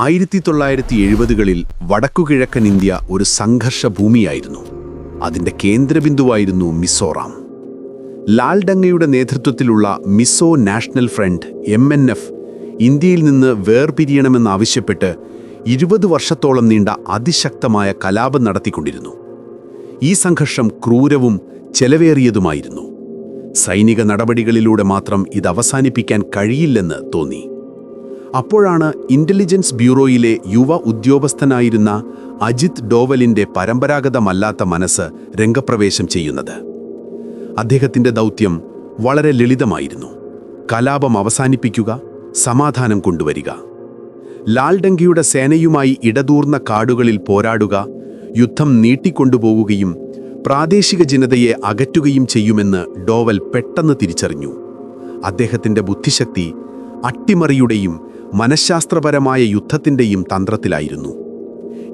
ആയിരത്തി തൊള്ളായിരത്തി എഴുപതുകളിൽ വടക്കുകിഴക്കൻ ഇന്ത്യ ഒരു സംഘർഷ ഭൂമിയായിരുന്നു അതിന്റെ കേന്ദ്രബിന്ദുവായിരുന്നു മിസോറാം. ലാൽ ഡങ്ങയുടെ നേതൃത്വത്തിലുള്ള Mizo national front M N F ഇന്ത്യയിൽ നിന്ന് വേർപിരിയണമെന്നാവശ്യപ്പെട്ട് ഇരുപത് വർഷത്തോളം നീണ്ട അതിശക്തമായ കലാപം നടത്തിക്കൊണ്ടിരുന്നു. ഈ സംഘർഷം ക്രൂരവും ചെലവേറിയതുമായിരുന്നു. സൈനിക നടപടികളിലൂടെ മാത്രം ഇത് അവസാനിപ്പിക്കാൻ കഴിയില്ലെന്ന് തോന്നി. അപ്പോഴാണ് ഇന്റലിജൻസ് ബ്യൂറോയിലെ യുവ ഉദ്യോഗസ്ഥനായിരുന്ന അജിത് ഡോവലിന്റെ പരമ്പരാഗതമല്ലാത്ത മനസ്സ് രംഗപ്രവേശം ചെയ്യുന്നത്. അദ്ദേഹത്തിന്റെ ദൗത്യം വളരെ ലളിതമായിരുന്നു. കലാപം അവസാനിപ്പിക്കുക സമാധാനം കൊണ്ടുവരിക. ലാൽഡങ്കിയുടെ സേനയുമായി ഇടതൂർന്ന കാടുകളിൽ പോരാടുക യുദ്ധം നീട്ടിക്കൊണ്ടുപോവുകയും പ്രാദേശിക ജനതയെ അകറ്റുകയും ചെയ്യുമെന്ന് ഡോവൽ പെട്ടെന്ന് തിരിച്ചറിഞ്ഞു. അദ്ദേഹത്തിന്റെ ബുദ്ധിശക്തി അട്ടിമറിയുടെയും മനഃശാസ്ത്രപരമായ യുദ്ധത്തിന്റെയും തന്ത്രത്തിലായിരുന്നു.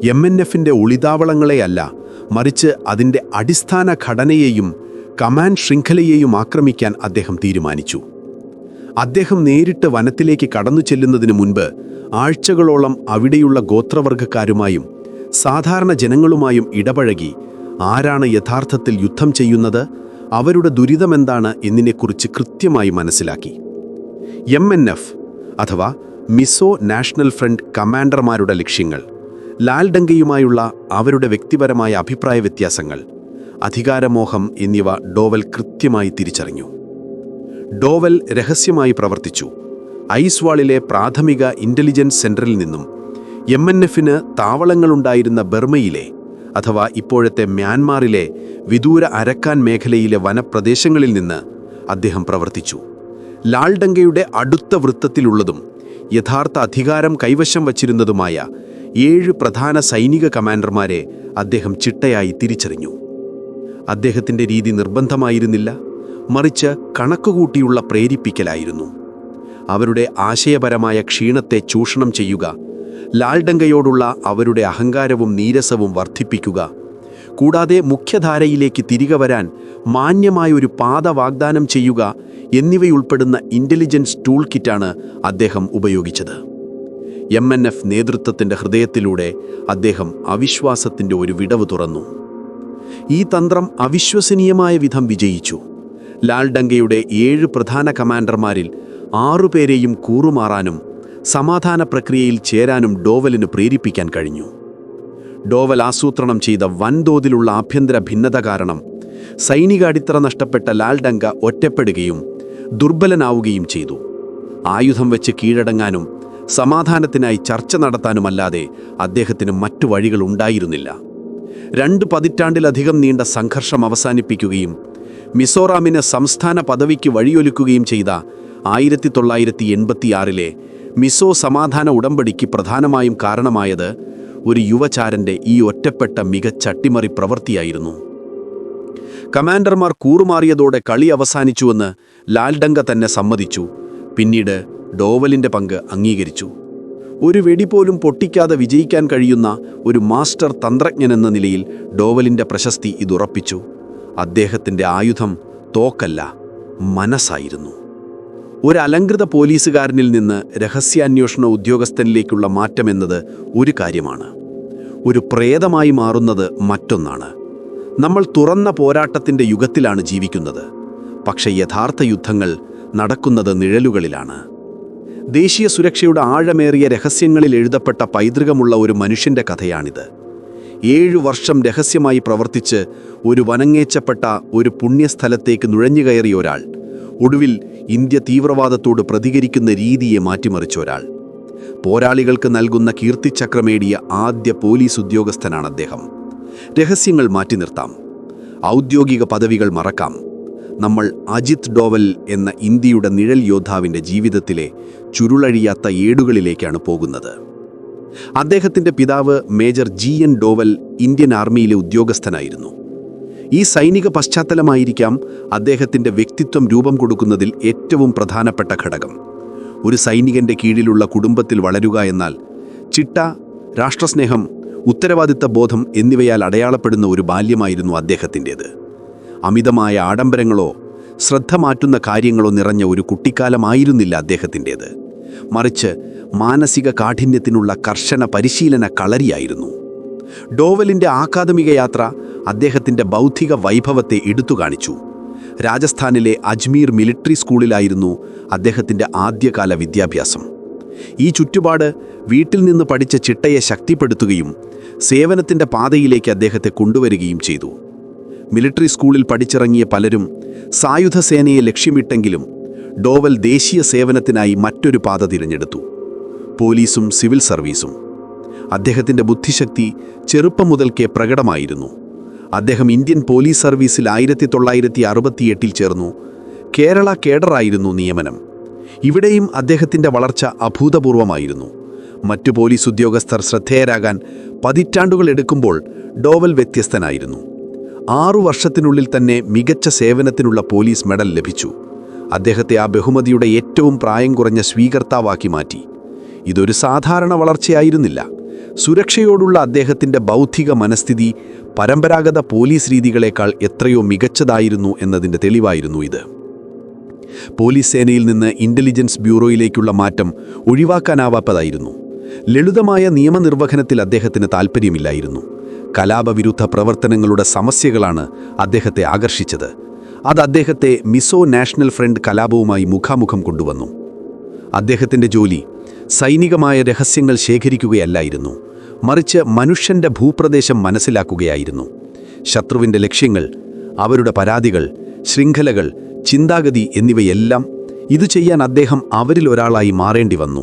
എം എൻ എഫിന്റെ ഒളിതാവളങ്ങളെയല്ല മറിച്ച് അതിന്റെ അടിസ്ഥാന ഘടനയെയും കമാൻഡ് ശൃംഖലയെയും ആക്രമിക്കാൻ അദ്ദേഹം തീരുമാനിച്ചു. അദ്ദേഹം നേരിട്ട് വനത്തിലേക്ക് കടന്നു ചെല്ലുന്നതിന് മുൻപ് ആഴ്ചകളോളം അവിടെയുള്ള ഗോത്രവർഗക്കാരുമായും സാധാരണ ജനങ്ങളുമായും ഇടപഴകി ആരാണ് യഥാർത്ഥത്തിൽ യുദ്ധം ചെയ്യുന്നത് അവരുടെ ദുരിതമെന്താണ് എന്നിനെക്കുറിച്ച് കൃത്യമായി മനസ്സിലാക്കി. എം എൻ എഫ് അഥവാ മിസോ നാഷണൽ ഫ്രണ്ട് കമാൻഡർമാരുടെ ലക്ഷ്യങ്ങൾ ലാൽഡങ്കയുമായുള്ള അവരുടെ വ്യക്തിപരമായ അഭിപ്രായ വ്യത്യാസങ്ങൾ അധികാരമോഹം എന്നിവ ഡോവൽ കൃത്യമായി തിരിച്ചറിഞ്ഞു. ഡോവൽ രഹസ്യമായി പ്രവർത്തിച്ചു. ഐസ്വാളിലെ പ്രാഥമിക ഇന്റലിജൻസ് സെന്ററിൽ നിന്നും എം എൻ എഫിന് താവളങ്ങളുണ്ടായിരുന്ന ബർമയിലെ അഥവാ ഇപ്പോഴത്തെ മ്യാൻമാറിലെ വിദൂര അരക്കാൻ മേഖലയിലെ വനപ്രദേശങ്ങളിൽ നിന്ന് അദ്ദേഹം പ്രവർത്തിച്ചു. ലാൽഡങ്കയുടെ അടുത്ത വൃത്തത്തിലുള്ളതും യഥാർത്ഥ അധികാരം കൈവശം വച്ചിരുന്നതുമായ ഏഴ് പ്രധാന സൈനിക കമാൻഡർമാരെ അദ്ദേഹം ചിട്ടയായി തിരിച്ചറിഞ്ഞു. അദ്ദേഹത്തിന്റെ രീതി നിർബന്ധമായിരുന്നില്ല മറിച്ച് കണക്കുകൂട്ടിയുള്ള പ്രേരിപ്പിക്കലായിരുന്നു. അവരുടെ ആശയപരമായ ക്ഷീണത്തെ ചൂഷണം ചെയ്യുക ലാൽഡങ്കയോടുള്ള അവരുടെ അഹങ്കാരവും നീരസവും വർദ്ധിപ്പിക്കുക കൂടാതെ മുഖ്യധാരയിലേക്ക് തിരികെ വരാൻ മാന്യമായൊരു പാത വാഗ്ദാനം ചെയ്യുക എന്നിവയുൾപ്പെടുന്ന ഇന്റലിജൻസ് ടൂൾ കിറ്റാണ് അദ്ദേഹം ഉപയോഗിച്ചത്. എം എൻ എഫ് നേതൃത്വത്തിന്റെ ഹൃദയത്തിലൂടെ അദ്ദേഹം അവിശ്വാസത്തിന്റെ ഒരു വിടവ് തുറന്നു. ഈ തന്ത്രം അവിശ്വസനീയമായ വിധം വിജയിച്ചു. ലാൽ ഡങ്കയുടെ ഏഴ് പ്രധാന കമാൻഡർമാരിൽ ആറുപേരെയും കൂറുമാറാനും സമാധാന പ്രക്രിയയിൽ ചേരാനും ഡോവലിന് പ്രേരിപ്പിക്കാൻ കഴിഞ്ഞു. ഡോവൽ ആസൂത്രണം ചെയ്ത വൻതോതിലുള്ള ആഭ്യന്തര ഭിന്നത കാരണം സൈനിക അടിത്തറ നഷ്ടപ്പെട്ട ലാൽഡങ്ക ഒറ്റപ്പെടുകയും ദുർബലനാവുകയും ചെയ്തു. ആയുധം വെച്ച് കീഴടങ്ങാനും സമാധാനത്തിനായി ചർച്ച നടത്താനുമല്ലാതെ അദ്ദേഹത്തിന് മറ്റു വഴികൾ ഉണ്ടായിരുന്നില്ല. രണ്ട് പതിറ്റാണ്ടിലധികം നീണ്ട സംഘർഷം അവസാനിപ്പിക്കുകയും മിസോറാമിന് സംസ്ഥാന പദവിക്ക് വഴിയൊരുക്കുകയും ചെയ്ത ആയിരത്തി തൊള്ളായിരത്തി എൺപത്തിയാറിലെ മിസോ സമാധാന ഉടമ്പടിക്ക് പ്രധാനമായും കാരണമായത് ഒരു യുവചാരന്റെ ഈ ഒറ്റപ്പെട്ട മികച്ച അട്ടിമറി പ്രവൃത്തിയായിരുന്നു. കമാൻഡർമാർ കൂറുമാറിയതോടെ കളി അവസാനിച്ചുവെന്ന് ലാൽഡങ്ക തന്നെ സമ്മതിച്ചു. പിന്നീട് ഡോവലിന്റെ പങ്ക് അംഗീകരിച്ചു. ഒരു വെടി പോലും പൊട്ടിക്കാതെ വിജയിക്കാൻ കഴിയുന്ന ഒരു മാസ്റ്റർ തന്ത്രജ്ഞനെന്ന നിലയിൽ ഡോവലിന്റെ പ്രശസ്തി ഇതുറപ്പിച്ചു. അദ്ദേഹത്തിന്റെ ആയുധം തോക്കല്ല മനസ്സായിരുന്നു. ഒരു അലങ്കൃത പോലീസുകാരനിൽ നിന്ന് രഹസ്യാന്വേഷണ ഉദ്യോഗസ്ഥനിലേക്കുള്ള മാറ്റമെന്നത് ഒരു കാര്യമാണ്. ഒരു പ്രേതമായി മാറുന്നത് മറ്റൊന്നാണ്. നമ്മൾ തുറന്ന പോരാട്ടത്തിന്റെ യുഗത്തിലാണ് ജീവിക്കുന്നത്. പക്ഷെ യഥാർത്ഥ യുദ്ധങ്ങൾ നടക്കുന്നത് നിഴലുകളിലാണ്. ദേശീയ സുരക്ഷയുടെ ആഴമേറിയ രഹസ്യങ്ങളിൽ എഴുതപ്പെട്ട പൈതൃകമുള്ള ഒരു മനുഷ്യന്റെ കഥയാണിത്. ഏഴു വർഷം രഹസ്യമായി പ്രവർത്തിച്ച് ഒരു വനങ്ങേച്ചപ്പെട്ട ഒരു പുണ്യസ്ഥലത്തേക്ക് നുഴഞ്ഞുകയറിയ ഒരാൾ ഒടുവിൽ ഇന്ത്യ തീവ്രവാദത്തോട് പ്രതികരിക്കുന്ന രീതിയെ മാറ്റിമറിച്ച ഒരാൾ. പോരാളികൾക്ക് നൽകുന്ന കീർത്തിച്ചക്രമേടിയ ആദ്യ പോലീസ് ഉദ്യോഗസ്ഥനാണ് അദ്ദേഹം. രഹസ്യങ്ങൾ മാറ്റി നിർത്താം. ഔദ്യോഗിക പദവികൾ മറക്കാം. നമ്മൾ അജിത് ഡോവൽ എന്ന ഇന്ത്യയുടെ നിഴൽ യോദ്ധാവിന്റെ ജീവിതത്തിലെ ചുരുളഴിയാത്ത ഏടുകളിലേക്കാണ് പോകുന്നത്. അദ്ദേഹത്തിന്റെ പിതാവ് major G N Doval Indian ആർമിയിലെ ഉദ്യോഗസ്ഥനായിരുന്നു. ഈ സൈനിക പശ്ചാത്തലമായിരിക്കാം അദ്ദേഹത്തിന്റെ വ്യക്തിത്വം രൂപം കൊടുക്കുന്നതിൽ ഏറ്റവും പ്രധാനപ്പെട്ട ഘടകം. ഒരു സൈനികന്റെ കീഴിലുള്ള കുടുംബത്തിൽ വളരുക എന്നാൽ ചിട്ട രാഷ്ട്രസ്നേഹം ഉത്തരവാദിത്ത ബോധം എന്നിവയാൽ അടയാളപ്പെടുന്ന ഒരു ബാല്യമായിരുന്നു അദ്ദേഹത്തിന്റേത് അമിതമായ ആഡംബരങ്ങളോ ശ്രദ്ധ മാറ്റുന്ന കാര്യങ്ങളോ നിറഞ്ഞ ഒരു കുട്ടിക്കാലമായിരുന്നില്ല അദ്ദേഹത്തിന്റേത് മറിച്ച് മാനസിക കാഠിന്യത്തിനുള്ള കർശന പരിശീലന കളരിയായിരുന്നു. ഡോവലിന്റെ ആകാദമിക യാത്ര അദ്ദേഹത്തിന്റെ ബൗദ്ധിക വൈഭവത്തെ എടുത്തു കാണിച്ചു രാജസ്ഥാനിലെ അജ്മീർ മിലിറ്ററി സ്കൂളിലായിരുന്നു അദ്ദേഹത്തിന്റെ ആദ്യകാല വിദ്യാഭ്യാസം. ഈ ചുറ്റുപാട് വീട്ടിൽ നിന്ന് പഠിച്ച ചിട്ടയെ ശക്തിപ്പെടുത്തുകയും സേവനത്തിന്റെ പാതയിലേക്ക് അദ്ദേഹത്തെ കൊണ്ടുവരികയും ചെയ്തു. മിലിറ്ററി സ്കൂളിൽ പഠിച്ചിറങ്ങിയ പലരും സായുധ സേനയെ ലക്ഷ്യമിട്ടെങ്കിലും ഡോവൽ ദേശീയ സേവനത്തിനായി മറ്റൊരു പാത തിരഞ്ഞെടുത്തു. പോലീസും സിവിൽ സർവീസും. അദ്ദേഹത്തിന്റെ ബുദ്ധിശക്തി ചെറുപ്പം മുതൽക്കേ പ്രകടമായിരുന്നു. അദ്ദേഹം ഇന്ത്യൻ പോലീസ് സർവീസിൽ ആയിരത്തി തൊള്ളായിരത്തി അറുപത്തിയെട്ടിൽ ചേർന്നു. കേരള കേഡറായിരുന്നു നിയമനം. ഇവിടെയും അദ്ദേഹത്തിന്റെ വളർച്ച അഭൂതപൂർവമായിരുന്നു. മറ്റു പോലീസ് ഉദ്യോഗസ്ഥർ ശ്രദ്ധേയരാകാൻ പതിറ്റാണ്ടുകൾ എടുക്കുമ്പോൾ ഡോവൽ വ്യത്യസ്തനായിരുന്നു. ആറു വർഷത്തിനുള്ളിൽ തന്നെ മികച്ച സേവനത്തിനുള്ള പോലീസ് മെഡൽ ലഭിച്ചു. അദ്ദേഹത്തെ ആ ബഹുമതിയുടെ ഏറ്റവും പ്രായം കുറഞ്ഞ സ്വീകർത്താവാക്കി മാറ്റി. ഇതൊരു സാധാരണ വളർച്ചയായിരുന്നില്ല. സുരക്ഷയോടുള്ള അദ്ദേഹത്തിന്റെ ബൗദ്ധിക മനസ്ഥിതി പരമ്പരാഗത പോലീസ് രീതികളേക്കാൾ എത്രയോ മികച്ചതായിരുന്നു എന്നതിന്റെ തെളിവായിരുന്നു ഇത്. പോലീസ് സേനയിൽ നിന്ന് ഇന്റലിജൻസ് ബ്യൂറോയിലേക്കുള്ള മാറ്റം ഒഴിവാക്കാനാവാത്തതായിരുന്നു. ലളിതമായ നിയമനിർവഹണത്തിൽ അദ്ദേഹത്തിന് താൽപ്പര്യമില്ലായിരുന്നു. കലാപവിരുദ്ധ പ്രവർത്തനങ്ങളുടെ സമസ്യകളാണ് അദ്ദേഹത്തെ ആകർഷിച്ചത്. അത് അദ്ദേഹത്തെ മിസോ നാഷണൽ ഫ്രണ്ട് കലാപവുമായി മുഖാമുഖം കൊണ്ടുവന്നു. അദ്ദേഹത്തിന്റെ ജോലി സൈനികമായ രഹസ്യങ്ങൾ ശേഖരിക്കുകയല്ലായിരുന്നു. മറിച്ച് മനുഷ്യന്റെ ഭൂപ്രദേശം മനസ്സിലാക്കുകയായിരുന്നു. ശത്രുവിന്റെ ലക്ഷ്യങ്ങൾ അവരുടെ പരാതികൾ ശൃംഖലകൾ ചിന്താഗതി എന്നിവയെല്ലാം ഇത് ചെയ്യാൻ അദ്ദേഹം അവരിൽ ഒരാളായി മാറേണ്ടി വന്നു.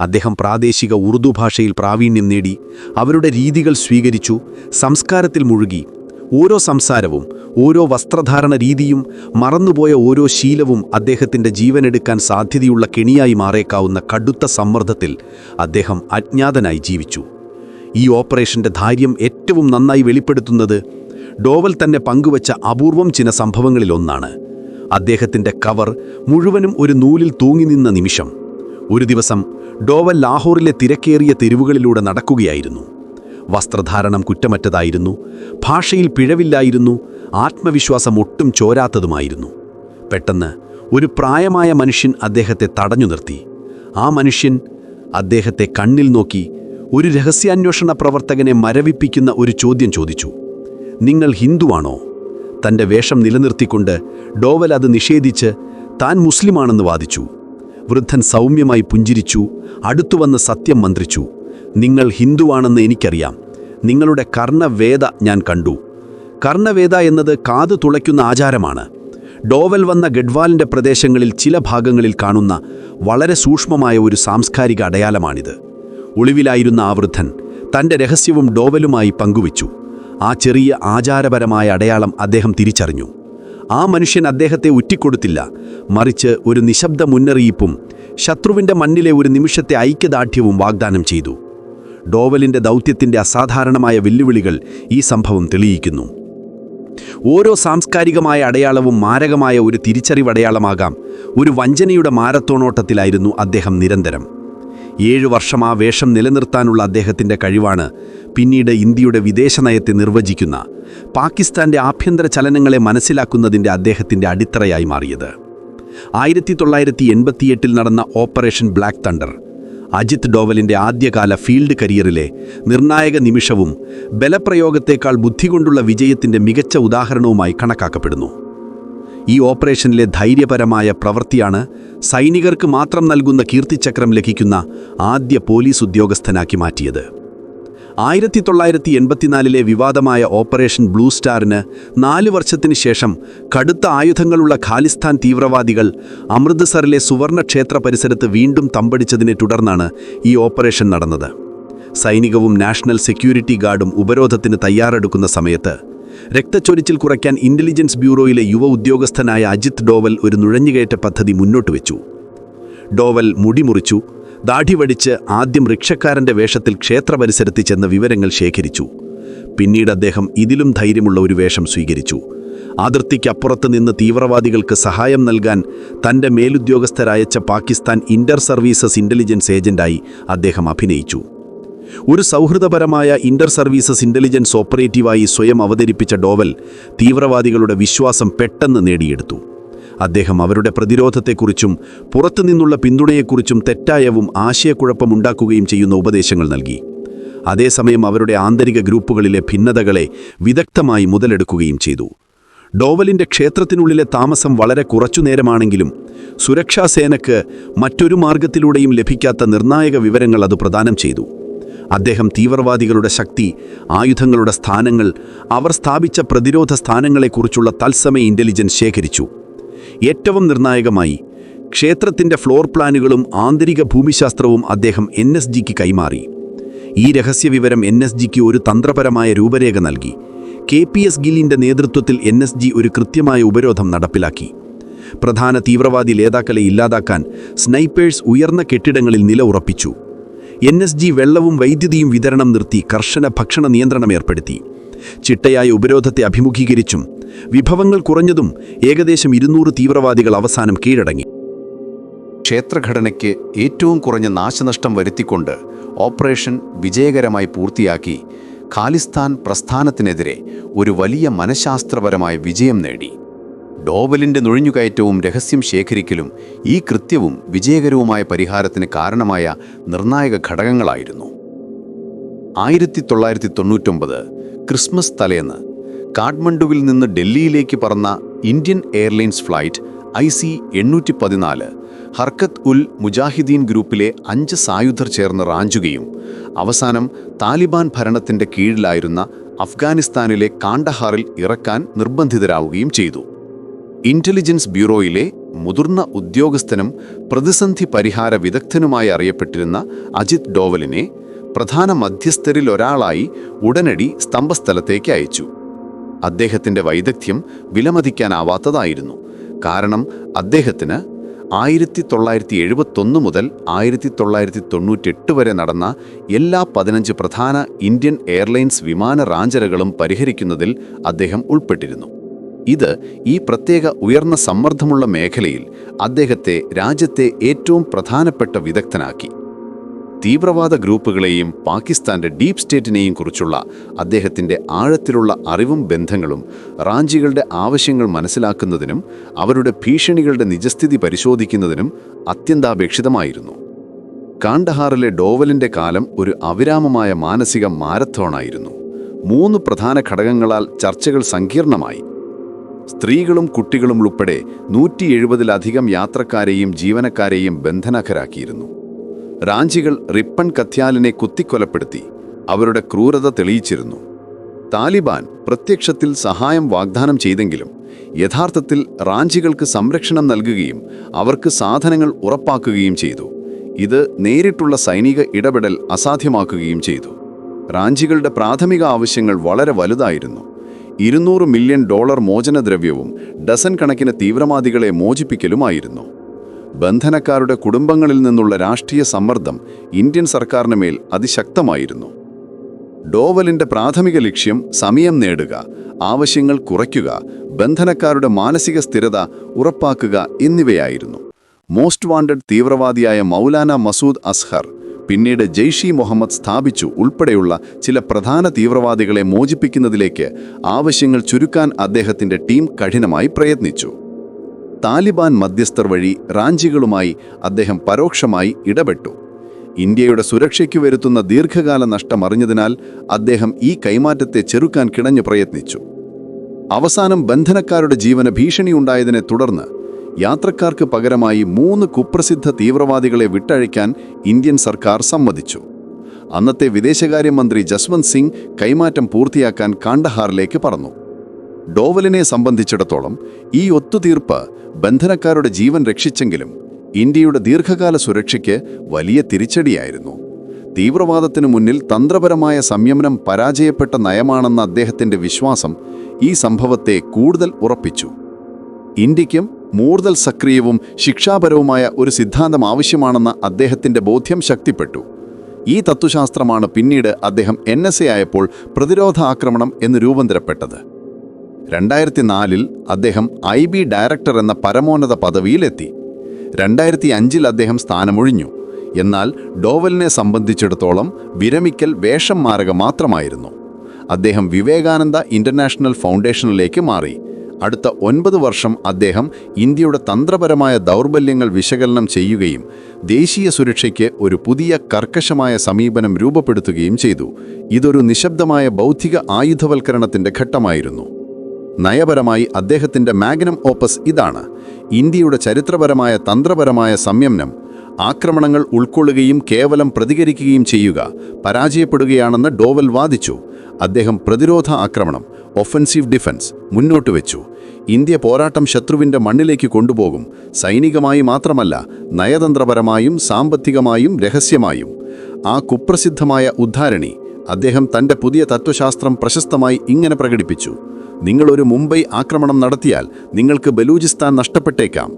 അദ്ദേഹം പ്രാദേശിക ഉറുദു ഭാഷയിൽ പ്രാവീണ്യം നേടി അവരുടെ രീതികൾ സ്വീകരിച്ചു സംസ്കാരത്തിൽ മുഴുകി ഓരോ സംസാരവും ഓരോ വസ്ത്രധാരണ രീതിയും മറന്നുപോയ ഓരോ ശീലവും അദ്ദേഹത്തിന്റെ ജീവനെടുക്കാൻ സാധ്യതയുള്ള കെണിയായി മാറേക്കാവുന്ന കടുത്ത സമ്മർദ്ദത്തിൽ അദ്ദേഹം അജ്ഞാതനായി ജീവിച്ചു. ഈ ഓപ്പറേഷന്റെ ധാര്യം ഏറ്റവും നന്നായി വെളിപ്പെടുത്തുന്നത് ഡോവൽ തന്നെ പങ്കുവച്ച അപൂർവം ചില സംഭവങ്ങളിലൊന്നാണ്. അദ്ദേഹത്തിന്റെ കവർ മുഴുവനും ഒരു നൂലിൽ തൂങ്ങി നിന്ന നിമിഷം. ഒരു ദിവസം ഡോവൽ ലാഹോറിലെ തിരക്കേറിയ തെരുവുകളിലൂടെ നടക്കുകയായിരുന്നു. വസ്ത്രധാരണം കുറ്റമറ്റതായിരുന്നു ഭാഷയിൽ പിഴവില്ലായിരുന്നു ആത്മവിശ്വാസം ഒട്ടും ചോരാത്തതുമായിരുന്നു. പെട്ടെന്ന് ഒരു പ്രായമായ മനുഷ്യൻ അദ്ദേഹത്തെ തടഞ്ഞു നിർത്തി. ആ മനുഷ്യൻ അദ്ദേഹത്തെ കണ്ണിൽ നോക്കി ഒരു രഹസ്യാന്വേഷണ പ്രവർത്തകനെ മരവിപ്പിക്കുന്ന ഒരു ചോദ്യം ചോദിച്ചു. നിങ്ങൾ ഹിന്ദുവാണോ തന്റെ വേഷം നിലനിർത്തിക്കൊണ്ട് ഡോവൽ അത് നിഷേധിച്ച് താൻ മുസ്ലിമാണെന്ന് വാദിച്ചു. വൃദ്ധൻ സൗമ്യമായി പുഞ്ചിരിച്ചു അടുത്തുവന്ന് സത്യം മന്ത്രിച്ചു. നിങ്ങൾ ഹിന്ദുവാണെന്ന് എനിക്കറിയാം. നിങ്ങളുടെ കർണവേദ ഞാൻ കണ്ടു. കർണവേദ എന്നത് കാത് തുളയ്ക്കുന്ന ആചാരമാണ്. ഡോവൽ വന്ന ഗഡ്വാലിന്റെ പ്രദേശങ്ങളിൽ ചില ഭാഗങ്ങളിൽ കാണുന്ന വളരെ സൂക്ഷ്മമായ ഒരു സാംസ്കാരിക അടയാളമാണിത്. ഒളിവിലായിരുന്ന ആ വൃദ്ധൻ തന്റെ രഹസ്യവും ഡോവലുമായി പങ്കുവച്ചു. ആ ചെറിയ ആചാരപരമായ അടയാളം അദ്ദേഹം തിരിച്ചറിഞ്ഞു. ആ മനുഷ്യൻ അദ്ദേഹത്തെ ഉറ്റിക്കൊടുത്തില്ല. മറിച്ച് ഒരു നിശബ്ദ മുന്നറിയിപ്പും ശത്രുവിന്റെ മണ്ണിലെ ഒരു നിമിഷത്തെ ഐക്യദാർഢ്യവും വാഗ്ദാനം ചെയ്തു. ഡോവലിന്റെ ദൗത്യത്തിന്റെ അസാധാരണമായ വെല്ലുവിളികൾ ഈ സംഭവം തെളിയിക്കുന്നു. ഓരോ സാംസ്കാരികമായ അടയാളവും മാരകമായ ഒരു തിരിച്ചറിവടയാളമാകാം. ഒരു വഞ്ചനയുടെ മാരത്തോണോട്ടത്തിലായിരുന്നു അദ്ദേഹം നിരന്തരം. ഏഴു വർഷം ആ വേഷം നിലനിർത്താനുള്ള അദ്ദേഹത്തിന്റെ കഴിവാണ് പിന്നീട് ഇന്ത്യയുടെ വിദേശനയത്തെ നിർവചിക്കുന്ന പാകിസ്ഥാന്റെ ആഭ്യന്തര ചലനങ്ങളെ മനസ്സിലാക്കുന്നതിന്റെ അദ്ദേഹത്തിന്റെ അടിത്തറയായി മാറിയത്. ആയിരത്തി തൊള്ളായിരത്തി എൺപത്തിയെട്ടിൽ നടന്ന ഓപ്പറേഷൻ ബ്ലാക്ക് തണ്ടർ അജിത് ഡോവലിന്റെ ആദ്യകാല ഫീൽഡ് കരിയറിലെ നിർണായക നിമിഷവും ബലപ്രയോഗത്തേക്കാൾ ബുദ്ധി കൊണ്ടുള്ള വിജയത്തിന്റെ മികച്ച ഉദാഹരണവുമായി കണക്കാക്കപ്പെടുന്നു. ഈ ഓപ്പറേഷനിലെ ധൈര്യപരമായ പ്രവൃത്തിയാണ് സൈനികർക്ക് മാത്രം നൽകുന്ന കീർത്തിചക്രം ലഭിക്കുന്ന ആദ്യ പോലീസ് ഉദ്യോഗസ്ഥനാക്കി മാറ്റിയത്. ആയിരത്തി തൊള്ളായിരത്തി എൺപത്തിനാലിലെ വിവാദമായ ഓപ്പറേഷൻ ബ്ലൂ സ്റ്റാറിന് നാല് വർഷത്തിന് ശേഷം കടുത്ത ആയുധങ്ങളുള്ള ഖാലിസ്ഥാൻ തീവ്രവാദികൾ അമൃത്സറിലെ സുവർണ ക്ഷേത്ര പരിസരത്ത് വീണ്ടും തമ്പടിച്ചതിനെ തുടർന്നാണ് ഈ ഓപ്പറേഷൻ നടന്നത്. സൈനികവും നാഷണൽ സെക്യൂരിറ്റി ഗാർഡും ഉപരോധത്തിന് തയ്യാറെടുക്കുന്ന സമയത്ത് രക്തച്ചൊരിച്ചിൽ കുറയ്ക്കാൻ ഇന്റലിജൻസ് ബ്യൂറോയിലെ യുവ ഉദ്യോഗസ്ഥനായ അജിത് ഡോവൽ ഒരു നുഴഞ്ഞുകയറ്റ പദ്ധതി മുന്നോട്ട് വെച്ചു. ഡോവൽ മുടിമുറിച്ചു ദാഢി വടിച്ച് ആദ്യം റിക്ഷക്കാരന്റെ വേഷത്തിൽ ക്ഷേത്ര പരിസരത്ത് ചെന്ന വിവരങ്ങൾ ശേഖരിച്ചു. പിന്നീട് അദ്ദേഹം ഇതിലും ധൈര്യമുള്ള ഒരു വേഷം സ്വീകരിച്ചു. അതിർത്തിക്കപ്പുറത്ത് നിന്ന് തീവ്രവാദികൾക്ക് സഹായം നൽകാൻ തന്റെ മേലുദ്യോഗസ്ഥരയച്ച പാകിസ്ഥാൻ ഇന്റർ സർവീസസ് ഇന്റലിജൻസ് ഏജന്റായി അദ്ദേഹം അഭിനയിച്ചു. ഒരു സൗഹൃദപരമായ ഇന്റർ സർവീസസ് ഇന്റലിജൻസ് ഓപ്പറേറ്റീവായി സ്വയം അവതരിപ്പിച്ച ഡോവൽ തീവ്രവാദികളുടെ വിശ്വാസം പെട്ടെന്ന് നേടിയെടുത്തു. അദ്ദേഹം അവരുടെ പ്രതിരോധത്തെക്കുറിച്ചും പുറത്തുനിന്നുള്ള പിന്തുണയെക്കുറിച്ചും തെറ്റായവും ആശയക്കുഴപ്പമുണ്ടാക്കുകയും ചെയ്യുന്ന ഉപദേശങ്ങൾ നൽകി. അതേസമയം അവരുടെ ആന്തരിക ഗ്രൂപ്പുകളിലെ ഭിന്നതകളെ വിദഗ്ധമായി മുതലെടുക്കുകയും ചെയ്തു. ഡോവലിന്റെ ക്ഷേത്രത്തിനുള്ളിലെ താമസം വളരെ കുറച്ചുനേരമാണെങ്കിലും സുരക്ഷാസേനക്ക് മറ്റൊരു മാർഗത്തിലൂടെയും ലഭിക്കാത്ത നിർണായക വിവരങ്ങൾ അത് പ്രദാനം ചെയ്തു. അദ്ദേഹം തീവ്രവാദികളുടെ ശക്തി ആയുധങ്ങളുടെ സ്ഥാനങ്ങൾ അവർ സ്ഥാപിച്ച പ്രതിരോധ സ്ഥാനങ്ങളെക്കുറിച്ചുള്ള തത്സമയ ഇന്റലിജൻസ് ശേഖരിച്ചു. ഏറ്റവും നിർണായകമായി ക്ഷേത്രത്തിന്റെ ഫ്ലോർ പ്ലാനുകളും ആന്തരിക ഭൂമിശാസ്ത്രവും അദ്ദേഹം എൻ എസ് ജിക്ക് കൈമാറി. ഈ രഹസ്യവിവരം എൻ എസ് ജിക്ക് ഒരു തന്ത്രപരമായ രൂപരേഖ നൽകി. കെ പി എസ് ഗില്ലിന്റെ നേതൃത്വത്തിൽ എൻ എസ് ജി ഒരു കൃത്യമായ ഉപരോധം നടപ്പിലാക്കി. പ്രധാന തീവ്രവാദി നേതാക്കളെ ഇല്ലാതാക്കാൻ സ്നൈപ്പേഴ്സ് ഉയർന്ന കെട്ടിടങ്ങളിൽ നില ഉറപ്പിച്ചു. എൻ എസ് ജി വെള്ളവും വൈദ്യുതിയും വിതരണം നിർത്തി കർശന ഭക്ഷണ നിയന്ത്രണം ഏർപ്പെടുത്തി. ചിട്ടയായ ഉപരോധത്തെ അഭിമുഖീകരിച്ചും വിഭവങ്ങൾ കുറഞ്ഞതും ഏകദേശം ഇരുന്നൂറ് തീവ്രവാദികൾ അവസാനം കീഴടങ്ങി. ക്ഷേത്രഘടനയ്ക്ക് ഏറ്റവും കുറഞ്ഞ നാശനഷ്ടം വരുത്തിക്കൊണ്ട് ഓപ്പറേഷൻ വിജയകരമായി പൂർത്തിയാക്കി ഖാലിസ്ഥാൻ പ്രസ്ഥാനത്തിനെതിരെ ഒരു വലിയ മനഃശാസ്ത്രപരമായ വിജയം നേടി. ഡോവലിന്റെ നുഴഞ്ഞുകയറ്റവും രഹസ്യം ശേഖരിക്കലും ഈ കൃത്യവും വിജയകരവുമായ പരിഹാരത്തിന് കാരണമായ നിർണായക ഘടകങ്ങളായിരുന്നു. ആയിരത്തി തൊള്ളായിരത്തി തൊണ്ണൂറ്റൊമ്പത് ക്രിസ്മസ് തലേന്ന് കാഠ്മണ്ഡുവിൽ നിന്ന് ഡൽഹിയിലേക്ക് പറന്ന Indian airlines flight I C എണ്ണൂറ്റി പതിനാല് ഹർക്കത്ത് ഉൽ മുജാഹിദീൻ ഗ്രൂപ്പിലെ അഞ്ച് സായുധർ ചേർന്ന് റാഞ്ചുകയും അവസാനം താലിബാൻ ഭരണത്തിന്റെ കീഴിലായിരുന്ന അഫ്ഗാനിസ്ഥാനിലെ കാണ്ടഹാറിൽ ഇറക്കാൻ നിർബന്ധിതരാവുകയും ചെയ്തു. ഇന്റലിജൻസ് ബ്യൂറോയിലെ മുതിർന്ന ഉദ്യോഗസ്ഥനും പ്രതിസന്ധി പരിഹാര വിദഗ്ധനുമായി അറിയപ്പെട്ടിരുന്ന അജിത് ഡോവലിനെ പ്രധാന മധ്യസ്ഥരിൽ ഒരാളായി ഉടനടി സ്തംഭസ്ഥലത്തേക്ക് അയച്ചു. അദ്ദേഹത്തിന്റെ വൈദഗ്ധ്യം വിലമതിക്കാനാവാത്തതായിരുന്നു. കാരണം അദ്ദേഹത്തിന് ആയിരത്തി തൊള്ളായിരത്തി എഴുപത്തൊന്ന് മുതൽ ആയിരത്തി തൊള്ളായിരത്തി തൊണ്ണൂറ്റെട്ട് വരെ നടന്ന എല്ലാ പതിനഞ്ച് പ്രധാന ഇന്ത്യൻ എയർലൈൻസ് വിമാന റാഞ്ചരകളും പരിഹരിക്കുന്നതിൽ അദ്ദേഹം ഉൾപ്പെട്ടിരുന്നു. ഇത് ഈ പ്രത്യേക ഉയർന്ന സമ്മർദ്ദമുള്ള മേഖലയിൽ അദ്ദേഹത്തെ രാജ്യത്തെ ഏറ്റവും പ്രധാനപ്പെട്ട വിദഗ്ധനാക്കി. തീവ്രവാദ ഗ്രൂപ്പുകളെയും പാകിസ്ഥാന്റെ ഡീപ് സ്റ്റേറ്റിനെയും കുറിച്ചുള്ള അദ്ദേഹത്തിന്റെ ആഴത്തിലുള്ള അറിവും ബന്ധങ്ങളും റാഞ്ചികളുടെ ആവശ്യങ്ങൾ മനസ്സിലാക്കുന്നതിനും അവരുടെ ഭീഷണികളുടെ നിജസ്ഥിതി പരിശോധിക്കുന്നതിനും അത്യന്താപേക്ഷിതമായിരുന്നു. കാണ്ടഹാറിലെ ഡോവലിന്റെ കാലം ഒരു അവിരാമമായ മാനസിക മാരത്തോണായിരുന്നു. മൂന്ന് പ്രധാന ഘടകങ്ങളാൽ ചർച്ചകൾ സങ്കീർണമായി. സ്ത്രീകളും കുട്ടികളും ഉൾപ്പെടെ നൂറ്റി എഴുപതിലധികം യാത്രക്കാരെയും ജീവനക്കാരെയും ബന്ധനഖരാക്കിയിരുന്നു റാഞ്ചികൾ റിപ്പൺ കത്യാലിനെ കുത്തിക്കൊലപ്പെടുത്തി അവരുടെ ക്രൂരത തെളിയിച്ചിരുന്നു. താലിബാൻ പ്രത്യക്ഷത്തിൽ സഹായം വാഗ്ദാനം ചെയ്തെങ്കിലും യഥാർത്ഥത്തിൽ റാഞ്ചികൾക്ക് സംരക്ഷണം നൽകുകയും അവർക്ക് സാധനങ്ങൾ ഉറപ്പാക്കുകയും ചെയ്തു. ഇത് നേരിട്ടുള്ള സൈനിക ഇടപെടൽ അസാധ്യമാക്കുകയും ചെയ്തു. റാഞ്ചികളുടെ പ്രാഥമിക ആവശ്യങ്ങൾ വളരെ വലുതായിരുന്നു. ഇരുന്നൂറ് മില്യൺ ഡോളർ മോചനദ്രവ്യവും ഡസൻ കണക്കിന് തീവ്രവാദികളെ മോചിപ്പിക്കലുമായിരുന്നു. ബന്ധനക്കാരുടെ കുടുംബങ്ങളിൽ നിന്നുള്ള രാഷ്ട്രീയ സമ്മർദ്ദം ഇന്ത്യൻ സർക്കാരിന് മേൽ അതിശക്തമായിരുന്നു. ഡോവലിന്റെ പ്രാഥമിക ലക്ഷ്യം സമയം നേടുക ആവശ്യങ്ങൾ കുറയ്ക്കുക ബന്ധനക്കാരുടെ മാനസിക സ്ഥിരത ഉറപ്പാക്കുക എന്നിവയായിരുന്നു. മോസ്റ്റ് വാണ്ടഡ് തീവ്രവാദിയായ മൗലാന മസൂദ് അസ്ഹർ പിന്നീട് ജെയ്ഷി മുഹമ്മദ് സ്ഥാപിച്ചു ഉൾപ്പെടെയുള്ള ചില പ്രധാന തീവ്രവാദികളെ മോചിപ്പിക്കുന്നതിലേക്ക് ആവശ്യങ്ങൾ ചുരുക്കാൻ അദ്ദേഹത്തിന്റെ ടീം കഠിനമായി പ്രയത്നിച്ചു. താലിബാൻ മധ്യസ്ഥർ വഴി റാഞ്ചികളുമായി അദ്ദേഹം പരോക്ഷമായി ഇടപെട്ടു. ഇന്ത്യയുടെ സുരക്ഷയ്ക്ക് വരുത്തുന്ന ദീർഘകാല നഷ്ടമറിഞ്ഞതിനാൽ അദ്ദേഹം ഈ കൈമാറ്റത്തെ ചെറുക്കാൻ കിണഞ്ഞു പ്രയത്നിച്ചു. അവസാനം ബന്ധനക്കാരുടെ ജീവന ഭീഷണിയുണ്ടായതിനെ തുടർന്ന് യാത്രക്കാർക്ക് പകരമായി മൂന്ന് കുപ്രസിദ്ധ തീവ്രവാദികളെ വിട്ടഴിക്കാൻ ഇന്ത്യൻ സർക്കാർ സമ്മതിച്ചു. അന്നത്തെ വിദേശകാര്യമന്ത്രി ജസ്വന്ത് സിംഗ് കൈമാറ്റം പൂർത്തിയാക്കാൻ കാണ്ഡഹാറിലേക്ക് പറഞ്ഞു ഡോവലിനെ സംബന്ധിച്ചിടത്തോളം ഈ ഒത്തുതീർപ്പ് ബന്ധനക്കാരുടെ ജീവൻ രക്ഷിച്ചെങ്കിലും ഇന്ത്യയുടെ ദീർഘകാല സുരക്ഷയ്ക്ക് വലിയ തിരിച്ചടിയായിരുന്നു. തീവ്രവാദത്തിനു മുന്നിൽ തന്ത്രപരമായ സംയമനം പരാജയപ്പെട്ട നയമാണെന്ന അദ്ദേഹത്തിന്റെ വിശ്വാസം ഈ സംഭവത്തെ കൂടുതൽ ഉറപ്പിച്ചു. ഇന്ത്യക്കും കൂടുതൽ സക്രിയവും ശിക്ഷാപരവുമായ ഒരു സിദ്ധാന്തം ആവശ്യമാണെന്ന അദ്ദേഹത്തിന്റെ ബോധ്യം ശക്തിപ്പെട്ടു. ഈ തത്വശാസ്ത്രമാണ് പിന്നീട് അദ്ദേഹം എൻ എസ് എ ആയപ്പോൾ പ്രതിരോധ ആക്രമണം എന്ന് രൂപാന്തരപ്പെട്ടത് രണ്ടായിരത്തി നാലിൽ അദ്ദേഹം ഐ ബി ഡയറക്ടർ എന്ന പരമോന്നത പദവിയിലെത്തി. രണ്ടായിരത്തി അഞ്ചിൽ അദ്ദേഹം സ്ഥാനമൊഴിഞ്ഞു. എന്നാൽ ഡോവലിനെ സംബന്ധിച്ചിടത്തോളം വിരമിക്കൽ വേഷം മാത്രമായിരുന്നു. അദ്ദേഹം വിവേകാനന്ദ ഇന്റർനാഷണൽ ഫൗണ്ടേഷനിലേക്ക് മാറി. അടുത്ത ഒൻപത് വർഷം അദ്ദേഹം ഇന്ത്യയുടെ തന്ത്രപരമായ ദൗർബല്യങ്ങൾ വിശകലനം ചെയ്യുകയും ദേശീയ സുരക്ഷയ്ക്ക് ഒരു പുതിയ കർക്കശമായ സമീപനം രൂപപ്പെടുത്തുകയും ചെയ്തു. ഇതൊരു നിശബ്ദമായ ബൗദ്ധിക ആയുധവൽക്കരണത്തിന്റെ ഘട്ടമായിരുന്നു. നയപരമായി അദ്ദേഹത്തിന്റെ മാഗ്നം ഓപ്പസ് ഇതാണ്. ഇന്ത്യയുടെ ചരിത്രപരമായ തന്ത്രപരമായ സംയമനം ആക്രമണങ്ങൾ ഉൾക്കൊള്ളുകയും കേവലം പ്രതികരിക്കുകയും ചെയ്യുക പരാജയപ്പെടുകയാണെന്ന് ഡോവൽ വാദിച്ചു. അദ്ദേഹം പ്രതിരോധ ആക്രമണം ഒഫൻസീവ് ഡിഫൻസ് മുന്നോട്ട് വെച്ചു. ഇന്ത്യ പോരാട്ടം ശത്രുവിന്റെ മണ്ണിലേക്ക് കൊണ്ടുപോകും. സൈനികമായി മാത്രമല്ല നയതന്ത്രപരമായും സാമ്പത്തികമായും രഹസ്യമായും. ആ കുപ്രസിദ്ധമായ ഉദ്ധാരണി അദ്ദേഹം തന്റെ പുതിയ തത്വശാസ്ത്രം പ്രശസ്തമായി ഇങ്ങനെ പ്രകടിപ്പിച്ചു. നിങ്ങളൊരു മുംബൈ ആക്രമണം നടത്തിയാൽ നിങ്ങൾക്ക് ബലൂചിസ്ഥാൻ നഷ്ടപ്പെട്ടേക്കാം.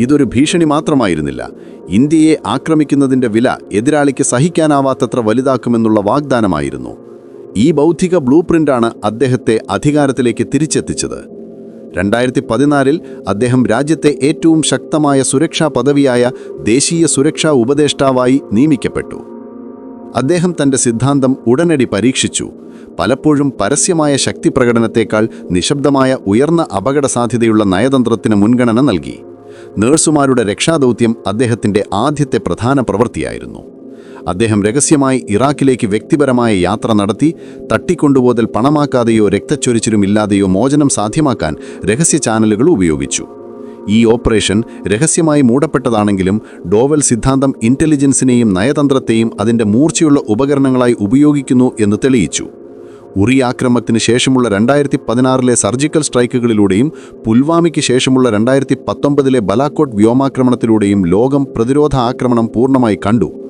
ഇതൊരു ഭീഷണി മാത്രമായിരുന്നില്ല. ഇന്ത്യയെ ആക്രമിക്കുന്നതിന്റെ വില എതിരാളിക്ക് സഹിക്കാനാവാത്തത്ര വലുതാക്കുമെന്നുള്ള വാഗ്ദാനമായിരുന്നു. ഈ ബൗദ്ധിക ബ്ലൂ പ്രിന്റാണ് അദ്ദേഹത്തെ അധികാരത്തിലേക്ക് തിരിച്ചെത്തിച്ചത്. രണ്ടായിരത്തി പതിനാലിൽ അദ്ദേഹം രാജ്യത്തെ ഏറ്റവും ശക്തമായ സുരക്ഷാ പദവിയായ ദേശീയ സുരക്ഷാ ഉപദേഷ്ടാവായി നിയമിക്കപ്പെട്ടു. അദ്ദേഹം തന്റെ സിദ്ധാന്തം ഉടനടി പരീക്ഷിച്ചു. പലപ്പോഴും പരസ്യമായ ശക്തി പ്രകടനത്തേക്കാൾ നിശബ്ദമായ ഉയർന്ന അപകട സാധ്യതയുള്ള നയതന്ത്രത്തിന് മുൻഗണന നൽകി. നേഴ്സുമാരുടെ രക്ഷാദൗത്യം അദ്ദേഹത്തിന്റെ ആദ്യത്തെ പ്രധാന പ്രവൃത്തിയായിരുന്നു. അദ്ദേഹം രഹസ്യമായി ഇറാഖിലേക്ക് വ്യക്തിപരമായ യാത്ര നടത്തി തട്ടിക്കൊണ്ടുപോതൽ പണമാക്കാതെയോ രക്തച്ചൊരിച്ചിലുമില്ലാതെയോ മോചനം സാധ്യമാക്കാൻ രഹസ്യ ചാനലുകൾ ഉപയോഗിച്ചു. ഈ ഓപ്പറേഷൻ രഹസ്യമായി മൂടപ്പെട്ടതാണെങ്കിലും ഡോവൽ സിദ്ധാന്തം ഇന്റലിജൻസിനെയും നയതന്ത്രത്തെയും അതിന്റെ മൂർച്ചയുള്ള ഉപകരണങ്ങളായി ഉപയോഗിക്കുന്നു എന്ന് തെളിയിച്ചു. ഉറി ആക്രമണത്തിന് ശേഷമുള്ള രണ്ടായിരത്തി പതിനാറിലെ സർജിക്കൽ സ്ട്രൈക്കുകളിലൂടെയും പുൽവാമിക്ക് ശേഷമുള്ള രണ്ടായിരത്തി പത്തൊമ്പതിലെ ബലാക്കോട്ട് വ്യോമാക്രമണത്തിലൂടെയും ലോകം പ്രതിരോധ ആക്രമണം പൂർണമായി കണ്ടു.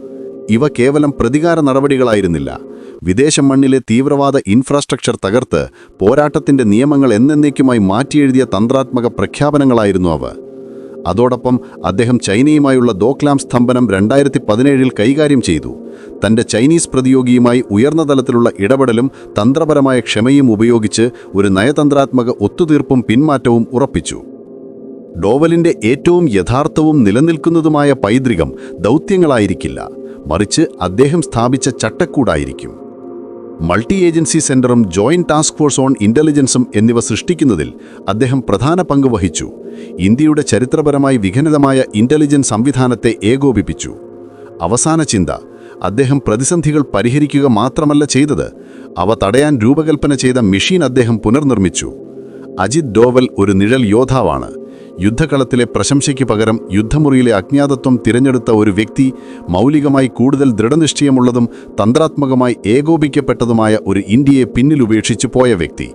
ഇവ കേവലം പ്രതികാര നടപടികളായിരുന്നില്ല. വിദേശ മണ്ണിലെ തീവ്രവാദ ഇൻഫ്രാസ്ട്രക്ചർ തകർത്ത് പോരാട്ടത്തിന്റെ നിയമങ്ങൾ എന്നേക്കുമായി മാറ്റിയെഴുതിയ തന്ത്രാത്മക പ്രഖ്യാപനങ്ങളായിരുന്നു അവ. അതോടൊപ്പം അദ്ദേഹം ചൈനയുമായുള്ള ദോക്ലാം സ്തംഭനം രണ്ടായിരത്തി പതിനേഴിൽ കൈകാര്യം ചെയ്തു. തന്റെ ചൈനീസ് പ്രതിയോഗിയുമായി ഉയർന്ന തലത്തിലുള്ള ഇടപെടലും തന്ത്രപരമായ ക്ഷമയും ഉപയോഗിച്ച് ഒരു നയതന്ത്രാത്മക ഒത്തുതീർപ്പും പിന്മാറ്റവും ഉറപ്പിച്ചു. ഡോവലിന്റെ ഏറ്റവും യഥാർത്ഥവും നിലനിൽക്കുന്നതുമായ പൈതൃകം ദൗത്യങ്ങളായിരിക്കില്ല. മറിച്ച് അദ്ദേഹം സ്ഥാപിച്ച ചട്ടക്കൂടായിരിക്കും. മൾട്ടി ഏജൻസി സെന്ററും ജോയിന്റ് ടാസ്ക് ഫോഴ്സ് ഓൺ ഇന്റലിജൻസും എന്നിവ സൃഷ്ടിക്കുന്നതിൽ അദ്ദേഹം പ്രധാന പങ്ക് വഹിച്ചു. ഇന്ത്യയുടെ ചരിത്രപരമായി വിഘനിതമായ ഇന്റലിജൻസ് സംവിധാനത്തെ ഏകോപിപ്പിച്ചു. അവസാന ചിന്ത അദ്ദേഹം പ്രതിസന്ധികൾ പരിഹരിക്കുക മാത്രമല്ല ചെയ്തത് അവ തടയാൻ രൂപകൽപ്പന ചെയ്ത മെഷീൻ അദ്ദേഹം പുനർനിർമ്മിച്ചു. അജിത് ഡോവൽ ഒരു നിഴൽ യോദ്ധാവാണ്. യുദ്ധകളത്തിലെ പ്രശംസയ്ക്ക് പകരം യുദ്ധമുറിയിലെ അജ്ഞാതത്വം തിരഞ്ഞെടുത്ത ഒരു വ്യക്തി മൗലികമായി കൂടുതൽ ദൃഢനിശ്ചയമുള്ളതും തന്ത്രാത്മകമായി ഏകോപിക്കപ്പെട്ടതുമായ ഒരു ഇന്ത്യയെ പിന്നിലുപേക്ഷിച്ചു പോയ വ്യക്തി.